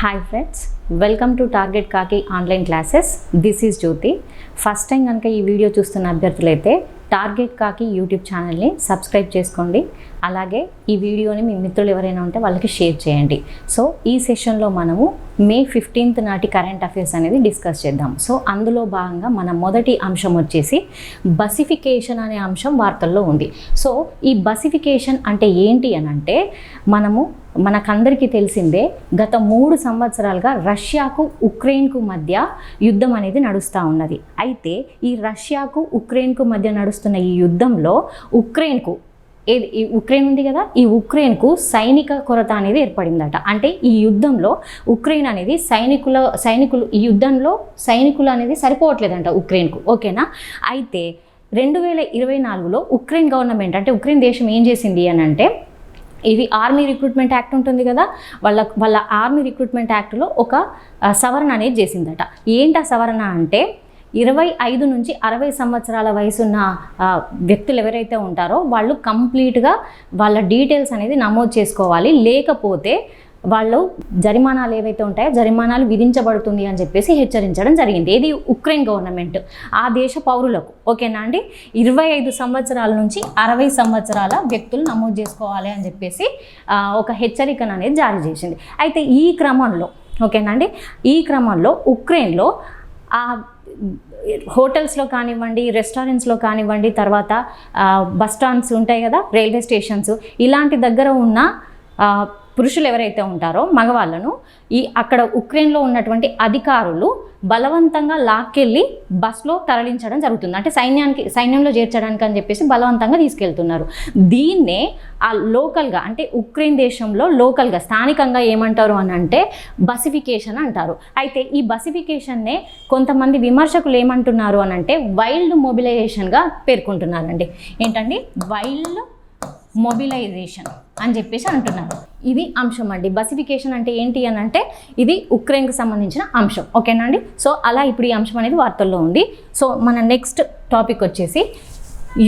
Hi friends welcome to target కాకి online classes this is Jyothi first time కనుక ఈ video చూస్తున్న అభ్యర్థులైతే టార్గెట్ కాకి యూట్యూబ్ ఛానల్ని సబ్స్క్రైబ్ చేసుకోండి. అలాగే ఈ వీడియోని మీ మిత్రులు ఎవరైనా ఉంటే వాళ్ళకి షేర్ చేయండి. సో ఈ సెషన్లో మనము మే ఫిఫ్టీన్త్ నాటి కరెంట్ అఫైర్స్ అనేది డిస్కస్ చేద్దాం. సో అందులో భాగంగా మన మొదటి అంశం వచ్చేసి బసిఫికేషన్ అనే అంశం వార్తల్లో ఉంది. సో ఈ బసిఫికేషన్ అంటే ఏంటి అని అంటే మనము మనకందరికీ తెలిసిందే గత మూడు సంవత్సరాలుగా రష్యాకు ఉక్రెయిన్కు మధ్య యుద్ధం అనేది నడుస్తూ ఉన్నది. అయితే ఈ రష్యాకు ఉక్రెయిన్కు మధ్య నడుస్తున్న ఈ యుద్ధంలో ఉక్రెయిన్కు ఏది ఈ ఉక్రెయిన్ ఉంది కదా ఈ ఉక్రెయిన్కు సైనిక కొరత అనేది ఏర్పడిందట. అంటే ఈ యుద్ధంలో ఉక్రెయిన్ అనేది సైనికుల సైనికులు ఈ యుద్ధంలో సైనికులు అనేది సరిపోవట్లేదంట ఉక్రెయిన్కు. ఓకేనా? అయితే రెండు వేల ఇరవై నాలుగులో ఉక్రెయిన్ గవర్నమెంట్ అంటే ఉక్రెయిన్ దేశం ఏం చేసింది అని అంటే ఇది ఆర్మీ రిక్రూట్మెంట్ యాక్ట్ ఉంటుంది కదా వాళ్ళ వాళ్ళ ఆర్మీ రిక్రూట్మెంట్ యాక్ట్లో ఒక సవరణ అనేది చేసిందట. ఏంటి ఆ సవరణ అంటే ఇరవై ఐదు నుంచి అరవై సంవత్సరాల వయసున్న వ్యక్తులు ఎవరైతే ఉంటారో వాళ్ళు కంప్లీట్గా వాళ్ళ డీటెయిల్స్ అనేది నమోదు చేసుకోవాలి. లేకపోతే వాళ్ళు జరిమానాలు ఏవైతే ఉంటాయో జరిమానాలు విధించబడుతుంది అని చెప్పేసి హెచ్చరించడం జరిగింది. ఇది ఉక్రెయిన్ గవర్నమెంట్ ఆ దేశ పౌరులకు. ఓకేనా అండి? ఇరవై ఐదు సంవత్సరాల నుంచి అరవై సంవత్సరాల వ్యక్తులు నమోదు చేసుకోవాలి అని చెప్పేసి ఒక హెచ్చరికను అనేది జారీ చేసింది. అయితే ఈ క్రమంలో ఓకేనా అండి? ఈ క్రమంలో ఉక్రెయిన్లో ఆ హోటల్స్లో కానివ్వండి రెస్టారెంట్స్లో కానివ్వండి తర్వాత బస్ స్టాండ్స్ ఉంటాయి కదా రైల్వే స్టేషన్స్. ఇలాంటి దగ్గర ఉన్న పురుషులు ఎవరైతే ఉంటారో మగవాళ్ళను ఈ అక్కడ ఉక్రెయిన్లో ఉన్నటువంటి అధికారులు బలవంతంగా లాక్కెళ్ళి బస్లో తరలించడం జరుగుతుంది. అంటే సైన్యానికి సైన్యంలో చేర్చడానికి అని చెప్పేసి బలవంతంగా తీసుకెళ్తున్నారు. దీన్నే ఆ లోకల్గా అంటే ఉక్రెయిన్ దేశంలో లోకల్గా స్థానికంగా ఏమంటారు అని అంటే బసిఫికేషన్ అంటారు. అయితే ఈ బసిఫికేషన్నే కొంతమంది విమర్శకులు ఏమంటున్నారు అని అంటే వైల్డ్ మొబిలైజేషన్గా పేర్కొంటున్నారండి. ఏంటండి? వైల్డ్ మొబిలైజేషన్ అని చెప్పేసి అంటున్నారు. ఇది అంశం అండి. బసిఫికేషన్ అంటే ఏంటి అని అంటే ఇది ఉక్రెయిన్కి సంబంధించిన అంశం. ఓకేనా అండి? సో అలా ఇప్పుడు ఈ అంశం అనేది వార్తల్లో ఉంది. సో మన నెక్స్ట్ టాపిక్ వచ్చేసి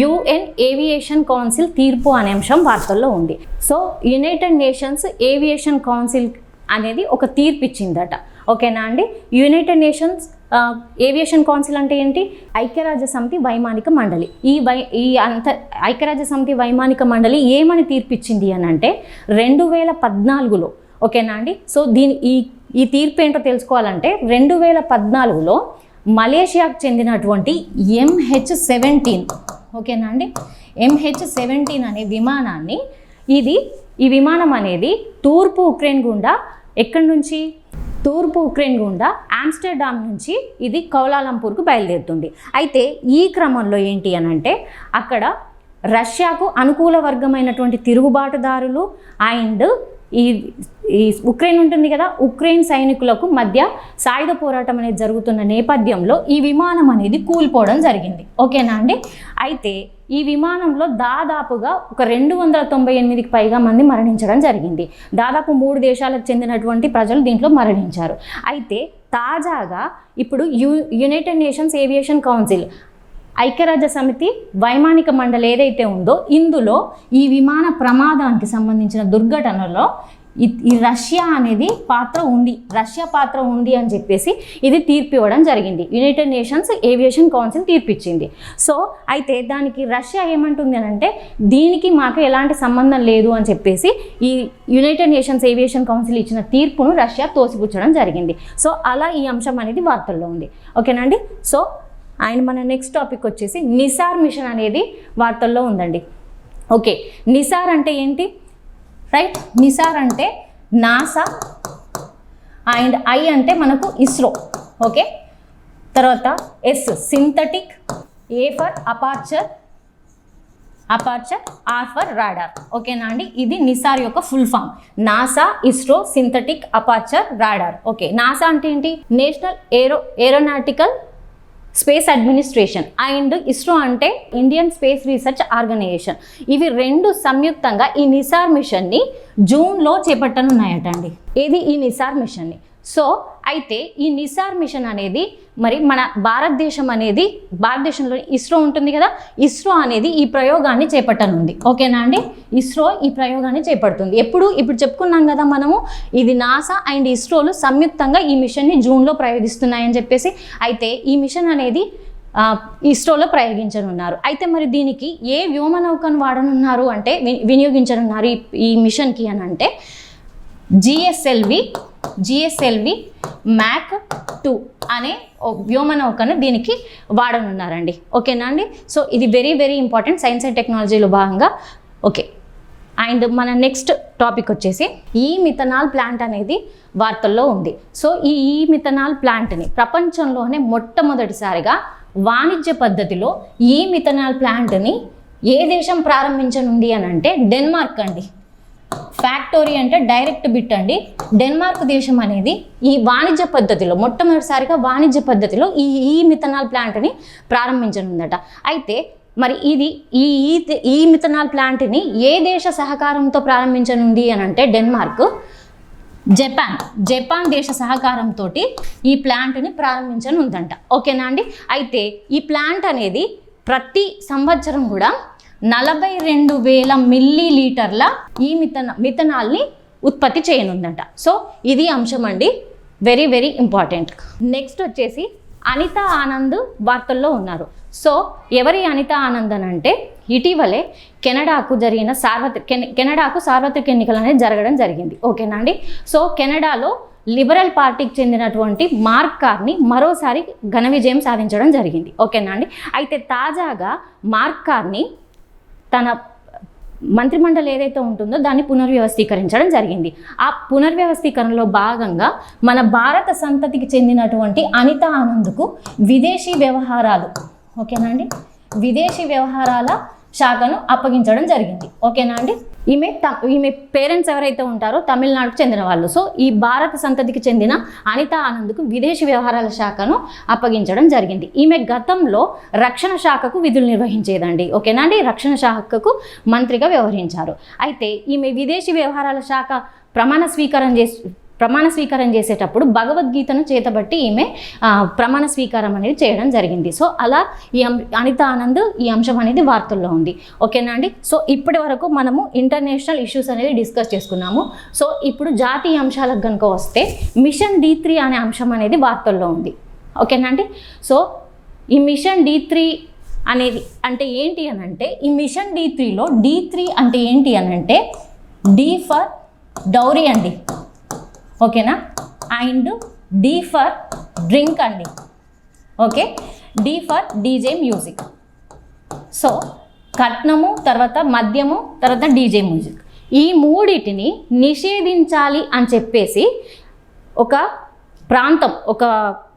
యుఎన్ ఏవియేషన్ కౌన్సిల్ తీర్పు అనే అంశం వార్తల్లో ఉంది. So United Nations aviation council అనేది ఒక తీర్పు ఇచ్చిందట. ఓకేనా అండి? యునైటెడ్ నేషన్స్ ఏవియేషన్ కౌన్సిల్ అంటే ఏంటి? ఐక్యరాజ్య సమితి వైమానిక మండలి. ఈ వై ఈ అంత ఐక్యరాజ్య సమితి వైమానిక మండలి ఏమని తీర్పిచ్చింది అని అంటే రెండు వేల పద్నాలుగులో ఓకేనా అండి? సో దీని ఈ ఈ తీర్పు ఏంటో తెలుసుకోవాలంటే రెండు వేల పద్నాలుగులో మలేషియాకు చెందినటువంటి ఎంహెచ్ సెవెంటీన్ ఓకేనా అండి? ఎంహెచ్ సెవెంటీన్ అనే విమానాన్ని ఇది ఈ విమానం అనేది తూర్పు ఉక్రెయిన్ గుండా ఎక్కడి నుంచి? తూర్పు ఉక్రెయిన్ గుండా ఆమ్స్టర్డామ్ నుంచి ఇది కౌలాలంపూర్కు బయలుదేరుతుంది. అయితే ఈ క్రమంలో ఏంటి అని అంటే అక్కడ రష్యాకు అనుకూల వర్గమైనటువంటి తిరుగుబాటుదారులు అండ్ ఈ ఈ ఉక్రెయిన్ ఉంటుంది కదా ఉక్రెయిన్ సైనికులకు మధ్య సాయుధ పోరాటం అనేది జరుగుతున్న నేపథ్యంలో ఈ విమానం అనేది కూలిపోవడం జరిగింది. ఓకేనా అండి? అయితే ఈ విమానంలో దాదాపుగా ఒక రెండు వందల తొంభై ఎనిమిదికి పైగా మంది మరణించడం జరిగింది. దాదాపు మూడు దేశాలకు చెందినటువంటి ప్రజలు దీంట్లో మరణించారు. అయితే తాజాగా ఇప్పుడు U United Nations aviation council ఐక్యరాజ్య సమితి వైమానిక మండలి ఏదైతే ఉందో ఇందులో ఈ విమాన ప్రమాదానికి సంబంధించిన దుర్ఘటనలో ఈ- ఈ రష్యా అనేది పాత్ర ఉంది. రష్యా పాత్ర ఉంది అని చెప్పేసి ఇది తీర్పు ఇవ్వడం జరిగింది. యునైటెడ్ నేషన్స్ ఏవియేషన్ కౌన్సిల్ తీర్పిచ్చింది. సో అయితే దానికి రష్యా ఏమంటుంది అని అంటే దీనికి మాకు ఎలాంటి సంబంధం లేదు అని చెప్పేసి ఈ యునైటెడ్ నేషన్స్ ఏవియేషన్ కౌన్సిల్ ఇచ్చిన తీర్పును రష్యా తోసిపుచ్చడం జరిగింది. సో అలా ఈ అంశం అనేది వార్తల్లో ఉంది. ఓకేనండి సో ఆయన మన నెక్స్ట్ టాపిక్ వచ్చేసి నిసార్ మిషన్ అనేది వార్తల్లో ఉందండి. ఓకే నిసార్ అంటే ఏంటి? రైట్ నిసార్ అంటే నాసా. అండ్ ఐ అంటే మనకు ఇస్రో. ఓకే తర్వాత S synthetic. A for aperture aperture R for radar ఓకేనా అండి? ఇది నిసార్ యొక్క full form NASA ISRO synthetic aperture radar okay NASA అంటే ఏంటి? National aero aeronautical space administration and ISRO అంటే ఇండియన్ స్పేస్ రీసెర్చ్ ఆర్గనైజేషన్. ఇవి రెండు సంయుక్తంగా ఈ నిసార్ మిషన్ని జూన్లో చేపట్టనున్నాయట అండి ఏది? ఈ నిసార్ మిషన్ని. సో అయితే ఈ నిసార్ మిషన్ అనేది మరి మన భారతదేశం అనేది భారతదేశంలో ఇస్రో ఉంటుంది కదా ఇస్రో అనేది ఈ ప్రయోగాన్ని చేపట్టనుంది. ఓకేనా అండి? ఇస్రో ఈ ప్రయోగాన్ని చేపడుతుంది. ఎప్పుడు? ఇప్పుడు చెప్పుకున్నాం కదా మనము ఇది నాసా అండ్ ఇస్రోలు సంయుక్తంగా ఈ మిషన్ని జూన్లో ప్రయోగిస్తున్నాయని చెప్పేసి అయితే ఈ మిషన్ అనేది ఇస్రోలో ప్రయోగించనున్నారు. అయితే మరి దీనికి ఏ వ్యోమనౌకను వాడనున్నారు అంటే వి- వినియోగించనున్నారు ఈ ఈ మిషన్కి అని అంటే జిఎస్ఎల్వి జిఎస్ఎల్వి మ్యాక్ టూ అనే వ్యోమనౌకను దీనికి వాడనున్నారండి. ఓకేనా అండి? సో ఇది very very important science and టెక్నాలజీలో భాగంగా. ఓకే. అండ్ మన నెక్స్ట్ టాపిక్ వచ్చేసి ఈ మిథనాల్ ప్లాంట్ అనేది వార్తల్లో ఉంది. సో ఈ ఈ మిథనాల్ ప్లాంట్ని ప్రపంచంలోనే మొట్టమొదటిసారిగా వాణిజ్య పద్ధతిలో ఈ మిథనాల్ ప్లాంట్ని ఏ దేశం ప్రారంభించనుంది అని అంటే డెన్మార్క్ అండి. ఫ్యాక్టరీ అంటే డైరెక్ట్ బిట్ అండి. డెన్మార్క్ దేశం అనేది ఈ వాణిజ్య పద్ధతిలో మొట్టమొదటిసారిగా వాణిజ్య పద్ధతిలో ఈ ఈ మిథనాల్ ప్లాంట్ని ప్రారంభించనుందట. అయితే మరి ఇది ఈ ఈ ఈ మిథనాల్ ప్లాంట్ని ఏ దేశ సహకారంతో ప్రారంభించనుంది అని అంటే డెన్మార్క్ జపాన్ జపాన్ దేశ సహకారంతో ఈ ప్లాంట్ని ప్రారంభించనుందంట. ఓకేనా అండి? అయితే ఈ ప్లాంట్ అనేది ప్రతి సంవత్సరం కూడా నలభై రెండు వేల మిల్లీ లీటర్ల ఈ మిథన మిథనాల్ని ఉత్పత్తి చేయనుందంట. సో ఇది అంశం అండి వెరీ వెరీ ఇంపార్టెంట్ నెక్స్ట్ వచ్చేసి అనిత ఆనంద్ వార్తల్లో ఉన్నారు. సో ఎవరి అనిత ఆనంద్ అని అంటే ఇటీవలే కెనడాకు జరిగిన సార్వత్రిక కెనడాకు సార్వత్రిక ఎన్నికలు అనేది జరగడం జరిగింది. ఓకేనా అండి? సో కెనడాలో లిబరల్ పార్టీకి చెందినటువంటి మార్క్ కార్ని మరోసారి ఘన విజయం సాధించడం జరిగింది. ఓకేనా అండి? అయితే తాజాగా మార్క్ కార్ని తన మంత్రిమండలి ఏదైతే ఉంటుందో దాన్ని పునర్వ్యవస్థీకరించడం జరిగింది. ఆ పునర్వ్యవస్థీకరణలో భాగంగా మన భారత సంతతికి చెందినటువంటి అనిత ఆనంద్కు విదేశీ వ్యవహారాలు ఓకేనా అండి? విదేశీ వ్యవహారాల శాఖను అప్పగించడం జరిగింది. ఓకేనా అండి? ఈమె త- ఈమె పేరెంట్స్ ఎవరైతే ఉంటారో తమిళనాడుకు చెందిన వాళ్ళు. సో ఈ భారత సంతతికి చెందిన అనిత ఆనంద్కు విదేశీ వ్యవహారాల శాఖను అప్పగించడం జరిగింది. ఈమె గతంలో రక్షణ శాఖకు విధులు నిర్వహించేదండి. ఓకేనా అండి? రక్షణ శాఖకు మంత్రిగా వ్యవహరించారు. అయితే ఈమె విదేశీ వ్యవహారాల శాఖ ప్రమాణ స్వీకారం చేసి ప్రమాణ స్వీకారం చేసేటప్పుడు భగవద్గీతను చేతబట్టి ఈమె ప్రమాణ స్వీకారం అనేది చేయడం జరిగింది. సో అలా ఈ అనిత ఆనంద్ ఈ అంశం అనేది వార్తల్లో ఉంది. ఓకేనా అండి? సో ఇప్పటి వరకు మనము ఇంటర్నేషనల్ ఇష్యూస్ అనేది డిస్కస్ చేసుకున్నాము. సో ఇప్పుడు జాతీయ అంశాలకు కనుక వస్తే మిషన్ డి త్రీ అనే అంశం అనేది వార్తల్లో ఉంది. ఓకేనా అండి? సో ఈ మిషన్ డి త్రీ అనేది అంటే ఏంటి అని అంటే ఈ మిషన్ డి త్రీలో డి త్రీ అంటే ఏంటి అని అంటే డి ఫర్ డౌరీ అండి. ఓకేనా? అండ్ డి ఫర్ డ్రింక్ అండి. Okay? D for DJ music. So కట్నము తర్వాత మద్యము తర్వాత డీజే మ్యూజిక్. ఈ మూడిటిని నిషేధించాలి అని చెప్పేసి ఒక ప్రాంతం ఒక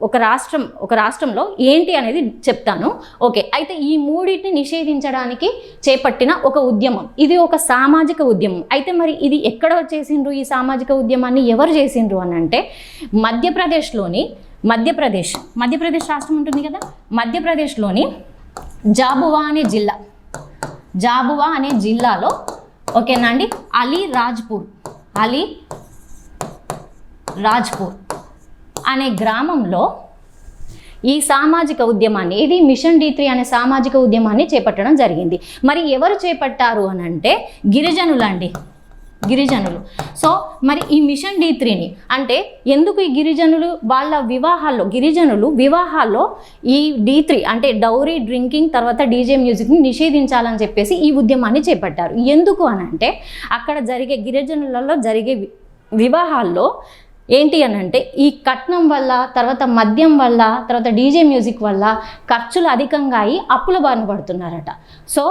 ఒక రాష్ట్రం ఒక రాష్ట్రంలో ఏంటి అనేది చెప్తాను. ఓకే అయితే ఈ మూడింటిని నిషేధించడానికి చేపట్టిన ఒక ఉద్యమం ఇది ఒక సామాజిక ఉద్యమం. అయితే మరి ఇది ఎక్కడ చేసిండ్రు ఈ సామాజిక ఉద్యమాన్ని? ఎవరు చేసిండ్రు అని అంటే మధ్యప్రదేశ్లోని మధ్యప్రదేశ్ మధ్యప్రదేశ్ రాష్ట్రం ఉంటుంది కదా? మధ్యప్రదేశ్లోని జాబువా అనే జిల్లా జాబువా అనే జిల్లాలో ఓకేనా అండి? అలీ రాజ్పూర్ అలీ రాజ్పూర్ అనే గ్రామంలో ఈ సామాజిక ఉద్యమాన్ని ఇది మిషన్ డి త్రీ అనే సామాజిక ఉద్యమాన్ని చేపట్టడం జరిగింది. మరి ఎవరు చేపట్టారు అని అంటే గిరిజనులండి. గిరిజనులు. సో మరి ఈ మిషన్ డి త్రీని అంటే ఎందుకు ఈ గిరిజనులు వాళ్ళ వివాహాల్లో గిరిజనులు వివాహాల్లో ఈ డి త్రీ అంటే డౌరీ డ్రింకింగ్ తర్వాత డీజే మ్యూజిక్ని నిషేధించాలని చెప్పేసి ఈ ఉద్యమాన్ని చేపట్టారు. ఎందుకు అని అంటే అక్కడ జరిగే గిరిజనులలో జరిగే వి- వివాహాల్లో ఏంటి అని అంటే ఈ కట్నం వల్ల తర్వాత మద్యం వల్ల తర్వాత డీజే మ్యూజిక్ వల్ల ఖర్చులు అధికంగా అయి అప్పుల బారిన పడుతున్నారట. సో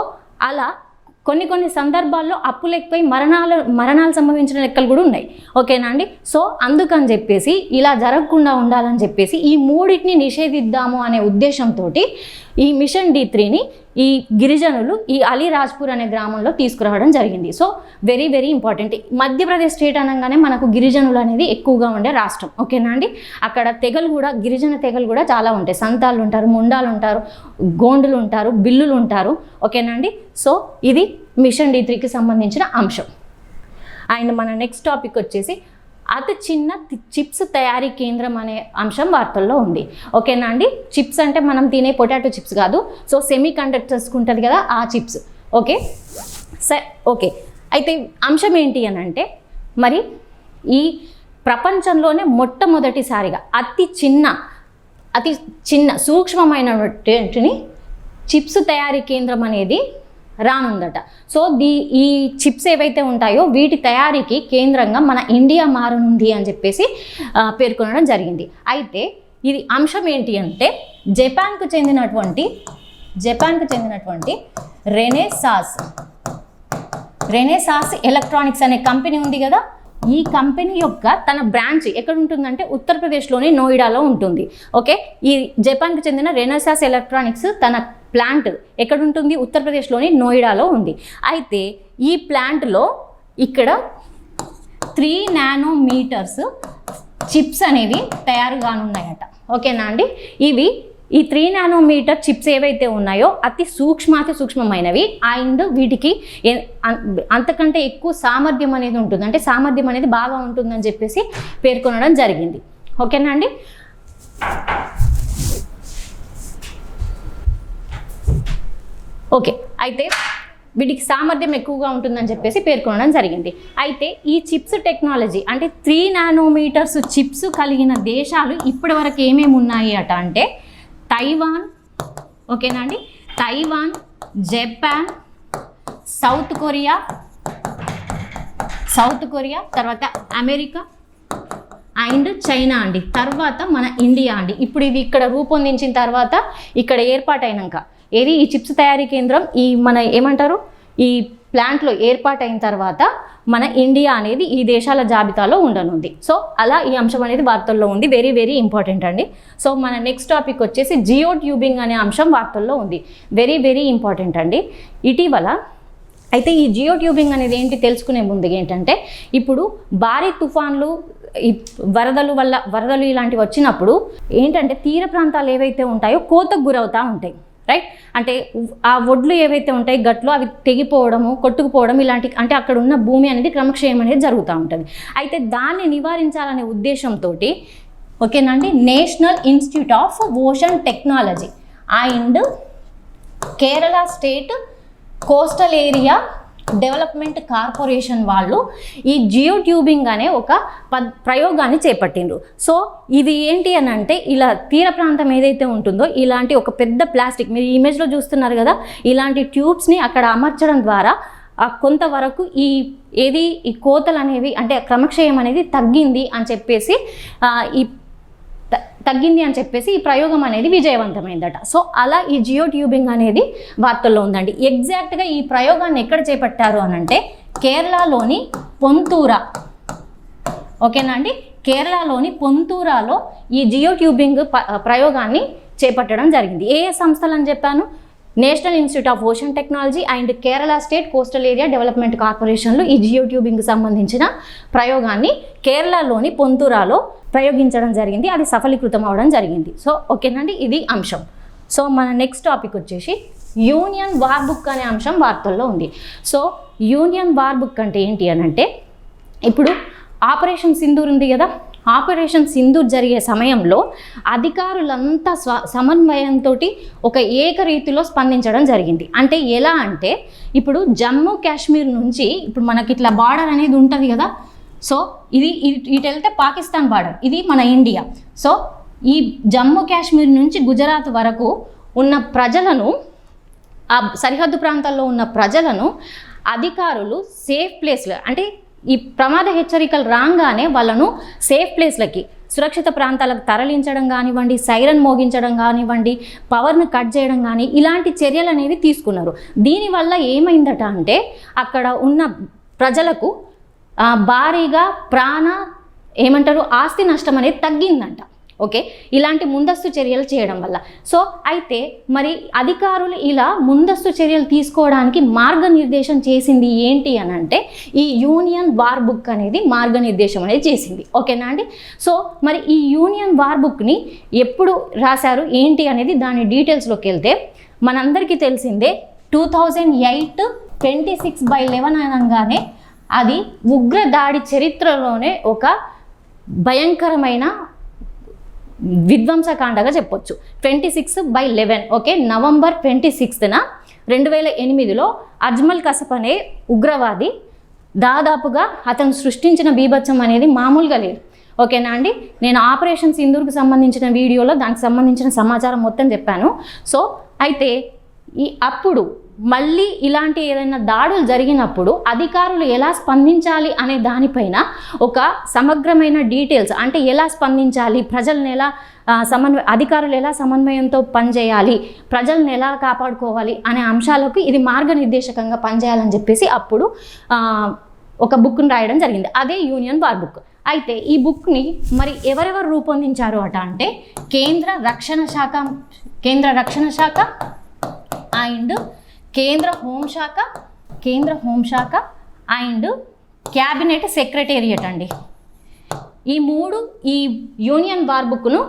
అలా కొన్ని కొన్ని సందర్భాల్లో అప్పులెక్కిపోయి మరణాలు మరణాలు సంభవించిన లెక్కలు కూడా ఉన్నాయి. ఓకేనా అండి? సో అందుకని చెప్పేసి ఇలా జరగకుండా ఉండాలని చెప్పేసి ఈ మూడింటిని నిషేధిద్దాము అనే ఉద్దేశంతో ఈ మిషన్ డి త్రీని ఈ గిరిజనులు ఈ అలీ రాజ్పూర్ అనే గ్రామంలో తీసుకురావడం జరిగింది. So very very important Madhya Pradesh state అనగానే మనకు గిరిజనులు అనేది ఎక్కువగా ఉండే రాష్ట్రం. ఓకేనా అండి? అక్కడ తెగలు కూడా గిరిజన తెగలు కూడా చాలా ఉంటాయి. సంతాలు ఉంటారు ముండాలు ఉంటారు గోండులు ఉంటారు బిల్లులు ఉంటారు. ఓకేనా అండి? సో ఇది మిషన్ డి త్రీకి సంబంధించిన అంశం. అండ్ మన నెక్స్ట్ టాపిక్ వచ్చేసి అతి చిన్న చిప్స్ తయారీ కేంద్రం అనే అంశం వార్తల్లో ఉంది. ఓకేనా అండి? చిప్స్ అంటే మనం తినే పొటాటో చిప్స్ కాదు. సో సెమీ కండక్టర్స్ ఉంటుంది కదా ఆ చిప్స్. ఓకే? సరే ఓకే. అయితే అంశం ఏంటి అని అంటే మరి ఈ ప్రపంచంలోనే మొట్టమొదటిసారిగా అతి చిన్న అతి చిన్న సూక్ష్మమైనటువంటిని చిప్స్ తయారీ కేంద్రం అనేది రానుందట. సో దీ ఈ చిప్స్ ఏవైతే ఉంటాయో వీటి తయారీకి కేంద్రంగా మన ఇండియా మారనుంది అని చెప్పేసి పేర్కొనడం జరిగింది. అయితే ఇది అంశం ఏంటి అంటే జపాన్కు చెందినటువంటి జపాన్కు చెందినటువంటి రెనేసాస్ రెనేసాస్ ఎలక్ట్రానిక్స్ అనే కంపెనీ ఉంది కదా? ఈ కంపెనీ యొక్క తన బ్రాంచ్ ఎక్కడ ఉంటుందంటే ఉత్తరప్రదేశ్లోని నోయిడాలో ఉంటుంది. ఓకే? ఈ జపాన్కి చెందిన రెనసాస్ ఎలక్ట్రానిక్స్ తన ప్లాంట్ ఎక్కడ ఉంటుంది ఉత్తరప్రదేశ్లోని నోయిడాలో ఉంది. అయితే ఈ ప్లాంట్లో ఇక్కడ త్రీ నానోమీటర్స్ చిప్స్ అనేవి తయారు కానున్నాయట ఓకేనా అండి? ఇవి ఈ త్రీ నానోమీటర్ చిప్స్ ఏవైతే ఉన్నాయో అతి సూక్ష్మాతి సూక్ష్మమైనవి అండ్ వీటికి అంతకంటే ఎక్కువ సామర్థ్యం అనేది ఉంటుంది. అంటే సామర్థ్యం అనేది బాగా ఉంటుందని చెప్పేసి పేర్కొనడం జరిగింది. ఓకేనా అండి? ఓకే. అయితే వీటికి సామర్థ్యం ఎక్కువగా ఉంటుందని చెప్పేసి పేర్కొనడం జరిగింది. అయితే ఈ చిప్స్ టెక్నాలజీ అంటే త్రీ నానోమీటర్స్ చిప్స్ కలిగిన దేశాలు ఇప్పటి వరకు ఏమేమి ఉన్నాయి అట అంటే తైవాన్ ఓకేనా అండి? Taiwan Japan south Korea south Korea తర్వాత అమెరికా అండ్ చైనా అండి. తర్వాత మన ఇండియా అండి. ఇప్పుడు ఇది ఇక్కడ రూపొందించిన తర్వాత ఇక్కడ ఏర్పాటైనాక. ఏది? ఈ చిప్స్ తయారీ కేంద్రం ఈ మన ఏమంటారు? ఈ ప్లాంట్లో ఏర్పాటైన తర్వాత మన ఇండియా అనేది ఈ దేశాల జాబితాలో ఉండనుంది. సో అలా ఈ అంశం అనేది వార్తల్లో ఉంది. వెరీ వెరీ ఇంపార్టెంట్ అండి. సో మన నెక్స్ట్ టాపిక్ వచ్చేసి జియో ట్యూబింగ్ అనే అంశం వార్తల్లో ఉంది. వెరీ వెరీ ఇంపార్టెంట్ అండి. ఇటీవల అయితే ఈ జియో ట్యూబింగ్ అనేది ఏంటి తెలుసుకునే ముందు ఏంటంటే ఇప్పుడు భారీ తుఫాన్లు ఈ వరదలు వల్ల వరదలు ఇలాంటివి వచ్చినప్పుడు ఏంటంటే తీర ప్రాంతాలు ఏవైతే ఉంటాయో కోతకు గురవుతూ ఉంటాయి. రైట్ అంటే ఆ ఒడ్లు ఏవైతే ఉంటాయి గట్లు అవి తెగిపోవడము కొట్టుకుపోవడం ఇలాంటి అంటే అక్కడ ఉన్న భూమి అనేది క్రమక్షయం అనేది జరుగుతూ ఉంటుంది. అయితే దాన్ని నివారించాలనే ఉద్దేశంతో ఓకేనండి national institute of ocean technology. And Kerala state coastal area development corporation వాళ్ళు ఈ జియో ట్యూబింగ్ అనే ఒక పద్ ప్రయోగాన్ని చేపట్టిండ్రు. సో ఇది ఏంటి అని అంటే ఇలా తీర ప్రాంతం ఏదైతే ఉంటుందో ఇలాంటి ఒక పెద్ద ప్లాస్టిక్ మీరు ఈ ఇమేజ్లో చూస్తున్నారు కదా ఇలాంటి ట్యూబ్స్ని అక్కడ అమర్చడం ద్వారా కొంతవరకు ఈ ఏది ఈ కోతలు అనేవి అంటే క్రమక్షయం అనేది తగ్గింది అని చెప్పేసి ఈ తగ్గింది అని చెప్పేసి ఈ ప్రయోగం అనేది విజయవంతమైందట. సో అలా ఈ జియో ట్యూబింగ్ అనేది వార్తల్లో ఉందండి. ఎగ్జాక్ట్గా ఈ ప్రయోగాన్ని ఎక్కడ చేపట్టారు అని అంటే కేరళలోని పొంతూరా. ఓకేనా అండి? కేరళలోని పొంతూరాలో ఈ జియో ట్యూబింగ్ ప- ప్రయోగాన్ని చేపట్టడం జరిగింది. ఏ ఏ సంస్థలు అని చెప్పాను? National institute of ocean technology and Kerala state coastal area development కార్పొరేషన్లు ఈ జియో ట్యూబింగ్కి సంబంధించిన ప్రయోగాన్ని కేరళలోని పొంతూరాలో ప్రయోగించడం జరిగింది. అది సఫలీకృతం అవడం జరిగింది. సో ఓకేనండి ఇది అంశం. సో మన నెక్స్ట్ టాపిక్ వచ్చేసి యూనియన్ వార్ బుక్ అనే అంశం వార్తల్లో ఉంది. సో యూనియన్ వార్ బుక్ అంటే ఏంటి అని అంటే ఇప్పుడు ఆపరేషన్ సింధూర్ ఉంది కదా? ఆపరేషన్ సింధూర్ జరిగే సమయంలో అధికారులంతా స్వ సమన్వయంతో ఒక ఏకరీతిలో స్పందించడం జరిగింది. అంటే ఎలా అంటే ఇప్పుడు జమ్మూ కాశ్మీర్ నుంచి ఇప్పుడు మనకి ఇట్లా బార్డర్ అనేది ఉంటుంది కదా. సో ఇది ఇటు వెళ్తే పాకిస్తాన్ బార్డర్ ఇది మన ఇండియా. సో ఈ జమ్మూ కాశ్మీర్ నుంచి గుజరాత్ వరకు ఉన్న ప్రజలను ఆ సరిహద్దు ప్రాంతాల్లో ఉన్న ప్రజలను అధికారులు సేఫ్ ప్లేస్లో అంటే ఈ ప్రమాద హెచ్చరికలు రాగానే వాళ్ళను సేఫ్ ప్లేస్లకి సురక్షిత ప్రాంతాలకు తరలించడం కానివ్వండి సైరన్ మోగించడం కానివ్వండి పవర్ను కట్ చేయడం కానీ ఇలాంటి చర్యలు అనేవి తీసుకున్నారు. దీనివల్ల ఏమైందట అంటే అక్కడ ఉన్న ప్రజలకు భారీగా ప్రాణ ఏమంటారు ఆస్తి నష్టం అనేది తగ్గిందంట. ఓకే? ఇలాంటి ముందస్తు చర్యలు చేయడం వల్ల. సో అయితే మరి అధికారులు ఇలా ముందస్తు చర్యలు తీసుకోవడానికి మార్గనిర్దేశం చేసింది ఏంటి అని అంటే ఈ యూనియన్ వార్ బుక్ అనేది మార్గనిర్దేశం అనేది చేసింది. ఓకేనా అండి? సో మరి ఈ యూనియన్ వార్ బుక్ని ఎప్పుడు రాశారు ఏంటి అనేది దాని డీటెయిల్స్లోకి వెళ్తే మనందరికీ తెలిసిందే two thousand eight twenty six by eleven అనగానే అది ఉగ్ర దాడి చరిత్రలోనే ఒక భయంకరమైన విధ్వంసకాండగా చెప్పొచ్చు. Twenty six by eleven okay? November twenty సిక్స్త్న రెండు వేల ఎనిమిదిలో అజ్మల్ కసప్ అనే ఉగ్రవాది దాదాపుగా అతను సృష్టించిన బీభత్సం అనేది మామూలుగా లేదు. ఓకేనా అండి? నేను ఆపరేషన్ సింధూర్కి సంబంధించిన వీడియోలో దానికి సంబంధించిన సమాచారం మొత్తం చెప్పాను. సో అయితే ఈ అప్పుడు మళ్ళీ ఇలాంటి ఏదైనా దాడులు జరిగినప్పుడు అధికారులు ఎలా స్పందించాలి అనే దానిపైన ఒక సమగ్రమైన డీటెయిల్స్ అంటే ఎలా స్పందించాలి ప్రజల్ని ఎలా సమన్వయ అధికారులు ఎలా సమన్వయంతో పనిచేయాలి ప్రజల్ని ఎలా కాపాడుకోవాలి అనే అంశాలకు ఇది మార్గనిర్దేశకంగా పనిచేయాలని చెప్పేసి అప్పుడు ఒక బుక్ని రాయడం జరిగింది. అదే యూనియన్ వార్ బుక్. అయితే ఈ బుక్ని మరి ఎవరెవరు రూపొందించారు అట అంటే కేంద్ర రక్షణ శాఖ కేంద్ర రక్షణ శాఖ అండ్ కేంద్ర హోంశాఖ కేంద్ర హోంశాఖ అండ్ క్యాబినెట్ సెక్రటేరియట్ అండి. ఈ మూడు ఈ యూనియన్ బార్ బుక్ను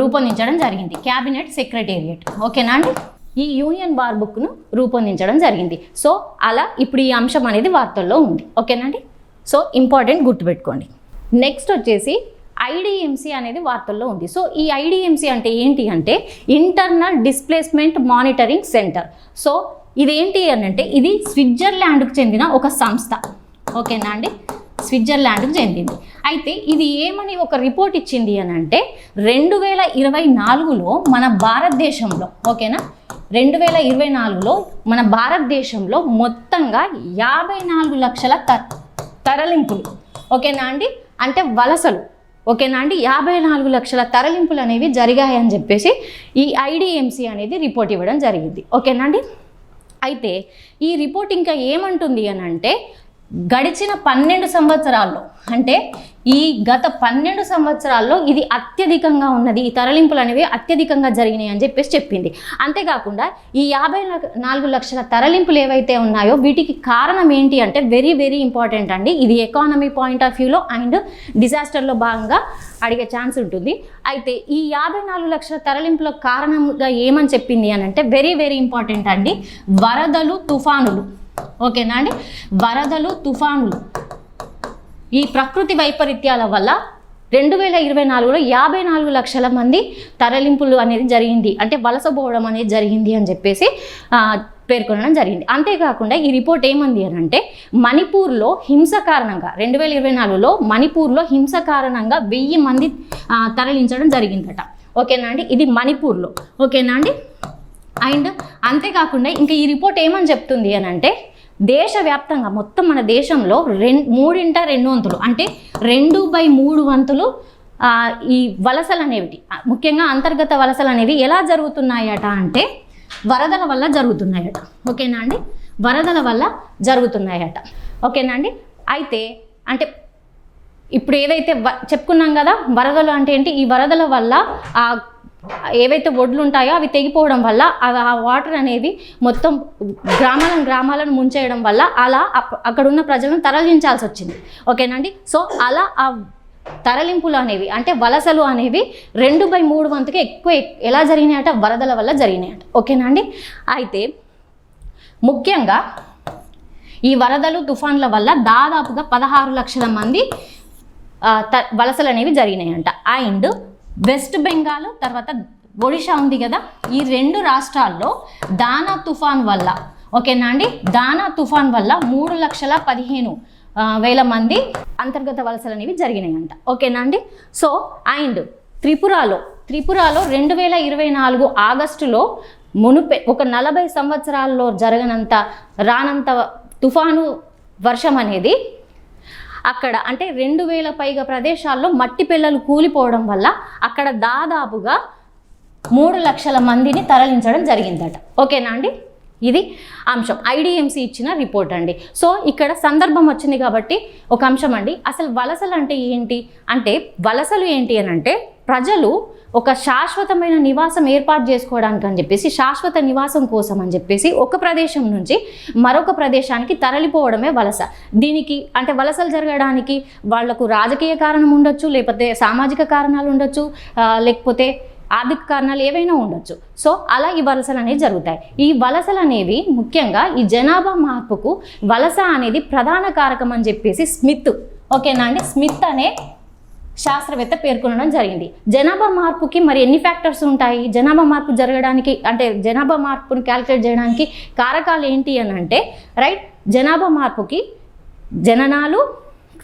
రూపొందించడం జరిగింది. Cabinet secretariat. ఓకేనా అండి? ఈ యూనియన్ బార్ బుక్ను రూపొందించడం జరిగింది. సో అలా ఇప్పుడు ఈ అంశం అనేది వార్తల్లో ఉంది. ఓకేనండి సో ఇంపార్టెంట్ గుర్తుపెట్టుకోండి. నెక్స్ట్ వచ్చేసి ఐడిఎంసి అనేది వార్తల్లో ఉంది. సో ఈ ఐడిఎంసి అంటే ఏంటి అంటే internal displacement monitoring centre. So ఇదేంటి అని అంటే ఇది స్విట్జర్లాండ్కు చెందిన ఒక సంస్థ. ఓకేనా అండి? స్విట్జర్లాండ్కు చెందింది. అయితే ఇది ఏమని ఒక రిపోర్ట్ ఇచ్చింది అని అంటే రెండు వేల ఇరవై నాలుగులో మన భారతదేశంలో ఓకేనా? రెండు వేల ఇరవై నాలుగులో మన భారతదేశంలో మొత్తంగా యాభై నాలుగు లక్షల త తరలింపులు. ఓకేనా అండి? అంటే వలసలు. ఓకేనా అండి? యాభై నాలుగు లక్షల తరలింపులు అనేవి జరిగాయని చెప్పేసి ఈ ఐడిఎంసి అనేది రిపోర్ట్ ఇవ్వడం జరిగింది. ఓకేనా అండి? అయితే ఈ రిపోర్ట్ ఇంకా ఏమంటుంది అని అంటే గడిచిన పన్నెండు సంవత్సరాల్లో అంటే ఈ గత పన్నెండు సంవత్సరాల్లో ఇది అత్యధికంగా ఉన్నది. ఈ తరలింపులు అనేవి అత్యధికంగా జరిగినాయి అని చెప్పేసి చెప్పింది. అంతేకాకుండా ఈ యాభై నాలుగు లక్షల తరలింపులు ఏవైతే ఉన్నాయో వీటికి కారణం ఏంటి అంటే వెరీ వెరీ ఇంపార్టెంట్ అండి. ఇది ఎకానమీ పాయింట్ ఆఫ్ వ్యూలో అండ్ డిజాస్టర్లో భాగంగా అడిగే ఛాన్స్ ఉంటుంది. అయితే ఈ యాభై నాలుగు లక్షల తరలింపుల కారణంగా ఏమని చెప్పింది అని అంటే వెరీ వెరీ ఇంపార్టెంట్ అండి. వరదలు తుఫానులు. ఓకేనా అండి? వరదలు తుఫానులు. ఈ ప్రకృతి వైపరీత్యాల వల్ల రెండు వేల ఇరవై నాలుగులో యాభై నాలుగు లక్షల మంది తరలింపులు అనేది జరిగింది. అంటే వలసపోవడం అనేది జరిగింది అని చెప్పేసి పేర్కొనడం జరిగింది. అంతేకాకుండా ఈ రిపోర్ట్ ఏమంది అని అంటే మణిపూర్లో హింస కారణంగా రెండు వేల ఇరవై నాలుగులో మణిపూర్లో హింస కారణంగా వెయ్యి మంది తరలించడం జరిగిందట. ఓకేనా అండి? ఇది మణిపూర్లో. ఓకేనా అండి? అండ్ అంతేకాకుండా ఇంకా ఈ రిపోర్ట్ ఏమని చెప్తుంది అని అంటే దేశవ్యాప్తంగా మొత్తం మన దేశంలో రెండు మూడింట రెండు వంతులు అంటే రెండు బై మూడు వంతులు ఈ వలసలు అనేవి ముఖ్యంగా అంతర్గత వలసలు అనేవి ఎలా జరుగుతున్నాయట అంటే వరదల వల్ల జరుగుతున్నాయట. ఓకేనా అండి? వరదల వల్ల జరుగుతున్నాయట. ఓకేనా అండి? అయితే అంటే ఇప్పుడు ఏదైతే వ చెప్పుకున్నాం కదా వరదలు అంటే ఏంటి? ఈ వరదల వల్ల ఆ ఏవైతే ఒడ్లు ఉంటాయో అవి తెగిపోవడం వల్ల అవి ఆ వాటర్ అనేవి మొత్తం గ్రామాలను గ్రామాలను ముంచేయడం వల్ల అలా అప్- అక్కడున్న ప్రజలను తరలించాల్సి వచ్చింది ఓకేనండి? సో అలా ఆ తరలింపులు అనేవి అంటే వలసలు అనేవి రెండు బై మూడు వంతుకి ఎక్కువ ఎలా జరిగినాయట? వరదల వల్ల జరిగినాయట. ఓకేనా అండి అయితే ముఖ్యంగా ఈ వరదలు తుఫాన్ల వల్ల దాదాపుగా పదహారు లక్షల మంది త- వలసలు అనేవి జరిగినాయంట. అండ్ వెస్ట్ బెంగాల్ తర్వాత ఒడిషా ఉంది కదా ఈ రెండు రాష్ట్రాల్లో దానా తుఫాన్ వల్ల ఓకేనా అండి? దానా తుఫాన్ వల్ల మూడు లక్షల పదిహేను వేల మంది అంతర్గత వలసలు అనేవి జరిగినాయంట. ఓకేనా అండి? సో అండ్ త్రిపురలో త్రిపురలో రెండు వేల ఇరవై నాలుగు ఆగస్టులో మునుపే ఒక నలభై సంవత్సరాల్లో జరగనంత రానంత తుఫాను వర్షం అనేది అక్కడ అంటే రెండు వేల పైగా ప్రదేశాల్లో మట్టి పిల్లలు కూలిపోవడం వల్ల అక్కడ దాదాపుగా మూడు లక్షల మందిని తరలించడం జరిగిందట. ఓకేనా అండి? ఇది అంశం. ఐడిఎంసి ఇచ్చిన రిపోర్ట్ అండి. సో ఇక్కడ సందర్భం వచ్చింది కాబట్టి ఒక అంశం అండి. అసలు వలసలు అంటే ఏంటి? అంటే వలసలు ఏంటి అని అంటే ప్రజలు ఒక శాశ్వతమైన నివాసం ఏర్పాటు చేసుకోవడానికి అని చెప్పేసి శాశ్వత నివాసం కోసం అని చెప్పేసి ఒక ప్రదేశం నుంచి మరొక ప్రదేశానికి తరలిపోవడమే వలస. దీనికి అంటే వలసలు జరగడానికి వాళ్ళకు రాజకీయ కారణం ఉండొచ్చు లేకపోతే సామాజిక కారణాలు ఉండొచ్చు లేకపోతే ఆర్థిక కారణాలు ఏవైనా ఉండొచ్చు. సో అలా ఈ వలసలు అనేవి జరుగుతాయి. ఈ వలసలు అనేవి ముఖ్యంగా ఈ జనాభా మార్పుకు వలస అనేది ప్రధాన కారకం అని చెప్పేసి స్మిత్. ఓకేనా అండి? స్మిత్ అనే శాస్త్రవేత్త పేర్కొనడం జరిగింది. జనాభా మార్పుకి మరి ఎన్ని ఫ్యాక్టర్స్ ఉంటాయి? జనాభా మార్పు జరగడానికి అంటే జనాభా మార్పును క్యాలిక్యులేట్ చేయడానికి కారకాలు ఏంటి అని అంటే రైట్? జనాభా మార్పుకి జననాలు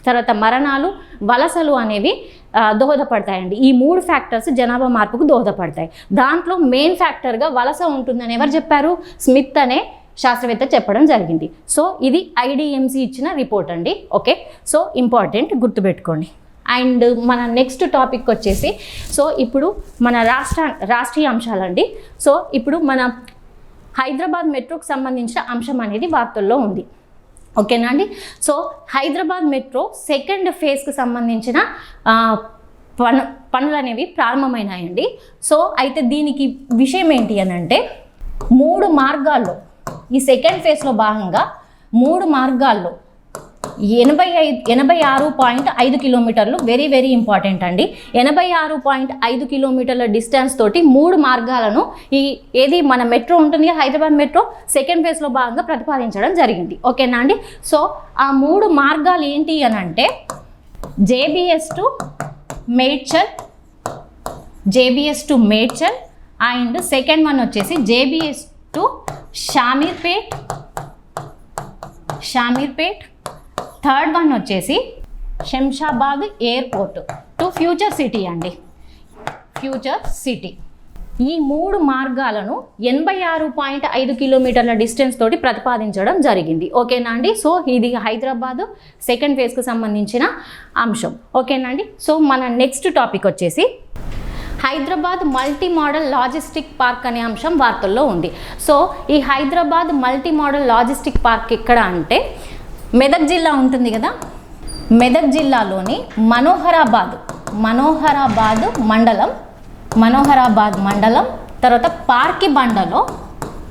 తర్వాత మరణాలు వలసలు అనేవి దోహదపడతాయండి. ఈ మూడు ఫ్యాక్టర్స్ జనాభా మార్పుకు దోహదపడతాయి. దాంట్లో మెయిన్ ఫ్యాక్టర్గా వలస ఉంటుందని ఎవరు చెప్పారు? స్మిత్ అనే శాస్త్రవేత్త చెప్పడం జరిగింది. సో ఇది ఐడిఎంసి ఇచ్చిన రిపోర్ట్ అండి. ఓకే? సో ఇంపార్టెంట్ గుర్తుపెట్టుకోండి. అండ్ మన నెక్స్ట్ టాపిక్ వచ్చేసి సో ఇప్పుడు మన రాష్ట్ర రాష్ట్రీయ అంశాలండి. సో ఇప్పుడు మన హైదరాబాద్ మెట్రోకి సంబంధించిన అంశం అనేది వార్తల్లో ఉంది. ఓకేనా అండి? సో హైదరాబాద్ మెట్రో సెకండ్ ఫేజ్కి సంబంధించిన పను పనులు అనేవి ప్రారంభమైనాయండి. సో అయితే దీనికి విషయం ఏంటి అని అంటే మూడు మార్గాల్లో ఈ సెకండ్ ఫేజ్లో భాగంగా మూడు మార్గాల్లో ఎనభై ఐదు ఎనభై ఆరు పాయింట్ ఐదు కిలోమీటర్లు వెరీ వెరీ ఇంపార్టెంట్ అండి. ఎనభై ఆరు పాయింట్ ఐదు కిలోమీటర్ల డిస్టెన్స్ తోటి మూడు మార్గాలను ఈ ఏది మన మెట్రో ఉంటుంది హైదరాబాద్ మెట్రో సెకండ్ ఫేజ్లో భాగంగా ప్రతిపాదించడం జరిగింది. ఓకేనా అండి? సో ఆ మూడు మార్గాలు ఏంటి అని అంటే JBS to Medchal JBS to Medchal and second one వచ్చేసి JBS to Shamirpet Shamirpet third one వచ్చేసి Shamshabad airport to future city అండి. Future city. ఈ మూడు మార్గాలను ఎనభై ఆరు పాయింట్ ఐదు కిలోమీటర్ల డిస్టెన్స్ తోటి ప్రతిపాదించడం జరిగింది. ఓకేనా అండి? సో ఇది హైదరాబాద్ సెకండ్ ఫేజ్కి సంబంధించిన అంశం. ఓకేనా అండి? సో మన నెక్స్ట్ టాపిక్ వచ్చేసి Hyderabad multi modal logistic park అనే అంశం వార్తల్లో ఉంది. సో ఈ Hyderabad multi modal logistic park ఎక్కడ అంటే మెదక్ జిల్లా ఉంటుంది కదా? మెదక్ జిల్లాలోని మనోహరాబాద్ మనోహరాబాద్ మండలం మనోహరాబాద్ మండలం తర్వాత పార్కి బండలో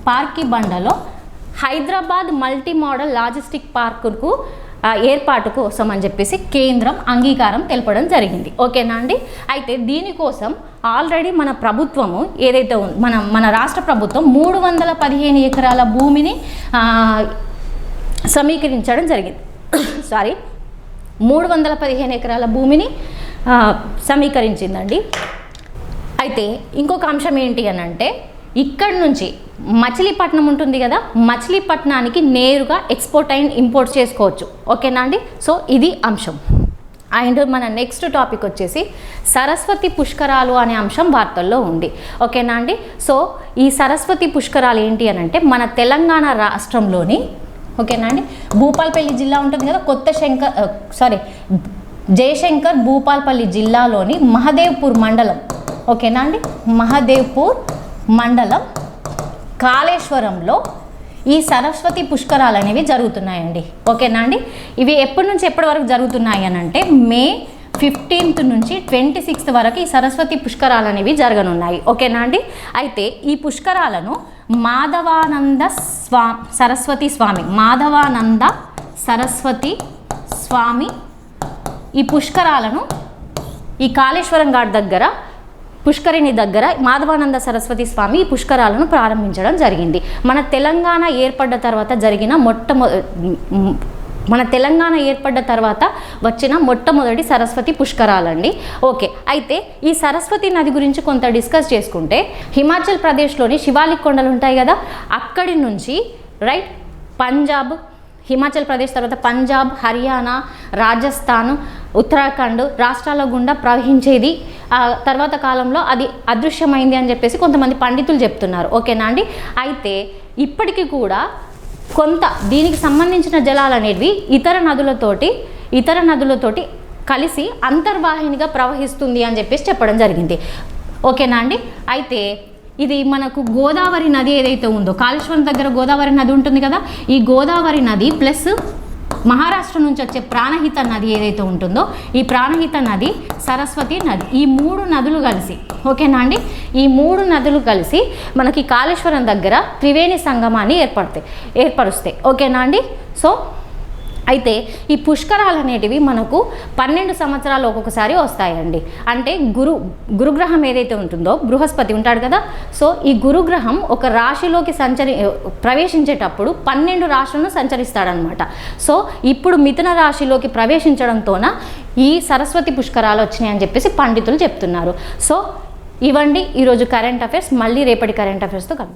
పార్కి బండలో హైదరాబాద్ మల్టీ మోడల్ లాజిస్టిక్ పార్కుకు ఏర్పాటు కోసం అని చెప్పేసి కేంద్రం అంగీకారం తెలపడం జరిగింది. ఓకేనా అండి? అయితే దీనికోసం ఆల్రెడీ మన ప్రభుత్వము ఏదైతే ఉందో మన మన రాష్ట్ర ప్రభుత్వం మూడు వందల పదిహేను ఎకరాల భూమిని సమీకరించడం జరిగింది. సారీ మూడు వందల పదిహేను ఎకరాల భూమిని సమీకరించిందండి. అయితే ఇంకొక అంశం ఏంటి అని అంటే ఇక్కడి నుంచి మచిలీపట్నం ఉంటుంది కదా మచిలీపట్నానికి నేరుగా ఎక్స్పోర్ట్ అండ్ ఇంపోర్ట్ చేసుకోవచ్చు. ఓకేనా అండి? సో ఇది అంశం. అండ్ మన నెక్స్ట్ టాపిక్ వచ్చేసి సరస్వతి పుష్కరాలు అనే అంశం వార్తల్లో ఉంది. ఓకేనా అండి? సో ఈ సరస్వతి పుష్కరాలు ఏంటి అని అంటే మన తెలంగాణ రాష్ట్రంలోని ఓకేనా అండి? భూపాల్పల్లి జిల్లా ఉంటుంది కదా కొత్త శంకర్ సారీ జయశంకర్ భూపాల్పల్లి జిల్లాలోని మహదేవ్పూర్ మండలం. ఓకేనా అండి? మహదేవ్పూర్ మండలం కాళేశ్వరంలో ఈ సరస్వతి పుష్కరాలు అనేవి జరుగుతున్నాయండి. ఓకేనా అండి? ఇవి ఎప్పటి నుంచి ఎప్పటి వరకు జరుగుతున్నాయి అని అంటే మే ఫిఫ్టీన్త్ నుంచి ట్వంటీ సిక్స్త్ వరకు ఈ సరస్వతి పుష్కరాలు అనేవి జరగనున్నాయి. ఓకేనా అండి? అయితే ఈ పుష్కరాలను మాధవానంద స్వా సరస్వతి స్వామి. మాధవానంద సరస్వతి స్వామి ఈ పుష్కరాలను ఈ కాళేశ్వరం ఘాట్ దగ్గర పుష్కరిణి దగ్గర మాధవానంద సరస్వతి స్వామి ఈ పుష్కరాలను ప్రారంభించడం జరిగింది. మన తెలంగాణ ఏర్పడ్డ తర్వాత జరిగిన మొట్టమొ మన తెలంగాణ ఏర్పడ్డ తర్వాత వచ్చిన మొట్టమొదటి సరస్వతి పుష్కరాలండి. ఓకే. అయితే ఈ సరస్వతి నది గురించి కొంత డిస్కస్ చేసుకుంటే హిమాచల్ ప్రదేశ్లోని శివాలిక్ కొండలు ఉంటాయి కదా అక్కడి నుంచి రైట్? పంజాబ్ హిమాచల్ ప్రదేశ్ తర్వాత పంజాబ్ హర్యానా రాజస్థాన్ ఉత్తరాఖండ్ రాష్ట్రాల గుండా ప్రవహించేది. తర్వాత కాలంలో అది అదృశ్యమైంది అని చెప్పేసి కొంతమంది పండితులు చెప్తున్నారు. ఓకేనా అండి? అయితే ఇప్పటికీ కూడా కొంత దీనికి సంబంధించిన జలాలు అనేవి ఇతర నదులతోటి ఇతర నదులతోటి కలిసి అంతర్వాహినిగా ప్రవహిస్తుంది అని చెప్పేసి చెప్పడం జరిగింది. ఓకేనా అండి? అయితే ఇది మనకు గోదావరి నది ఏదైతే ఉందో కాళేశ్వరం దగ్గర గోదావరి నది ఉంటుంది కదా? ఈ గోదావరి నది ప్లస్ మహారాష్ట్ర నుంచి వచ్చే ప్రాణహిత నది ఏదైతే ఉంటుందో ఈ ప్రాణహిత నది సరస్వతి నది ఈ మూడు నదులు కలిసి ఓకేనా అండి? ఈ మూడు నదులు కలిసి మనకి కాళేశ్వరం దగ్గర త్రివేణి సంగమాన్ని ఏర్పడతాయి ఏర్పరుస్తాయి ఓకేనా అండి? సో అయితే ఈ పుష్కరాలు అనేటివి మనకు పన్నెండు సంవత్సరాలు ఒక్కొక్కసారి వస్తాయండి. అంటే గురు గురుగ్రహం ఏదైతే ఉంటుందో బృహస్పతి ఉంటాడు కదా సో ఈ గురుగ్రహం ఒక రాశిలోకి సంచరి ప్రవేశించేటప్పుడు పన్నెండు రాశులను సంచరిస్తాడనమాట. సో ఇప్పుడు మిథున రాశిలోకి ప్రవేశించడంతోన ఈ సరస్వతి పుష్కరాలు వచ్చినాయని చెప్పేసి పండితులు చెప్తున్నారు. సో ఇవ్వండి ఈరోజు కరెంట్ అఫైర్స్ మళ్ళీ రేపటి కరెంట్ అఫైర్స్తో కలుద్దాం.